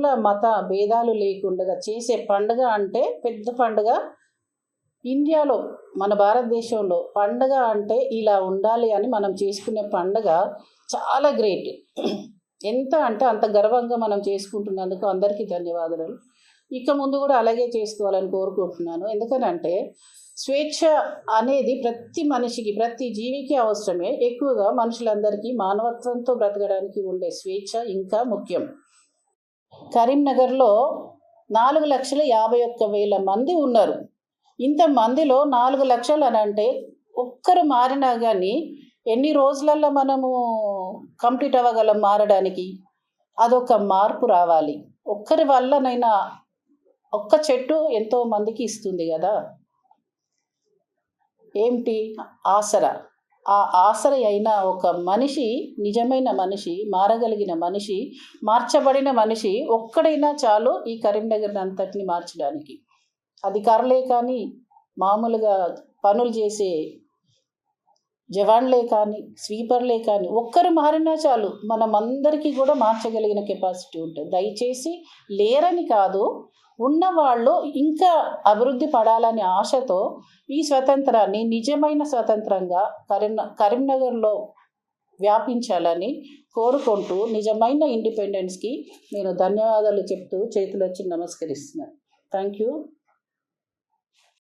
కుల మత భేదాలు లేకుండా చేసే పండుగ అంటే పెద్ద పండుగ. ఇండియాలో మన భారతదేశంలో పండగ అంటే ఇలా ఉండాలి అని మనం చేసుకునే పండగ చాలా గ్రేట్. ఎంత అంటే అంత గర్వంగా మనం చేసుకుంటున్నందుకు అందరికీ ధన్యవాదాలు. ఇక ముందు కూడా అలాగే చేసుకోవాలని కోరుకుంటున్నాను. ఎందుకనంటే స్వేచ్ఛ అనేది ప్రతి మనిషికి ప్రతి జీవికి అవసరమే. ఎక్కువగా మనుషులందరికీ మానవత్వంతో బ్రతకడానికి ఉండే స్వేచ్ఛ ఇంకా ముఖ్యం. కరీంనగర్లో నాలుగు లక్షల యాభై ఒక్క వేల మంది ఉన్నారు. ఇంత మందిలో నాలుగు లక్షలు అని అంటే ఒక్కరు మారినా కానీ ఎన్ని రోజులల్లో మనము కంప్లీట్ అవ్వగలం మారడానికి? అదొక మార్పు రావాలి. ఒక్కరి వల్లనైనా ఒక్క చెట్టు ఎంతో మందికి ఇస్తుంది కదా. ఏమిటి ఆసరా? ఆ ఆసరి అయిన ఒక మనిషి నిజమైన మనిషి మారగలిగిన మనిషి మార్చబడిన మనిషి ఒక్కడైనా చాలు ఈ కరీంనగర్ అంతటిని మార్చడానికి. అధికారులే కానీ మామూలుగా పనులు చేసే జవాన్లే కానీ స్వీపర్లే కానీ ఒక్కరు మారినా చాలు మనం అందరికీ కూడా మార్చగలిగిన కెపాసిటీ ఉంటుంది. దయచేసి లేరని కాదు ఉన్నవాళ్ళు ఇంకా అభివృద్ధి పడాలనే ఆశతో ఈ స్వతంత్రాన్ని నిజమైన స్వతంత్రంగా కరీం కరీంనగర్లో వ్యాపించాలని కోరుకుంటూ నిజమైన ఇండిపెండెన్స్కి నేను ధన్యవాదాలు చెప్తూ చేతులొచ్చి నమస్కరిస్తున్నాను. Thank you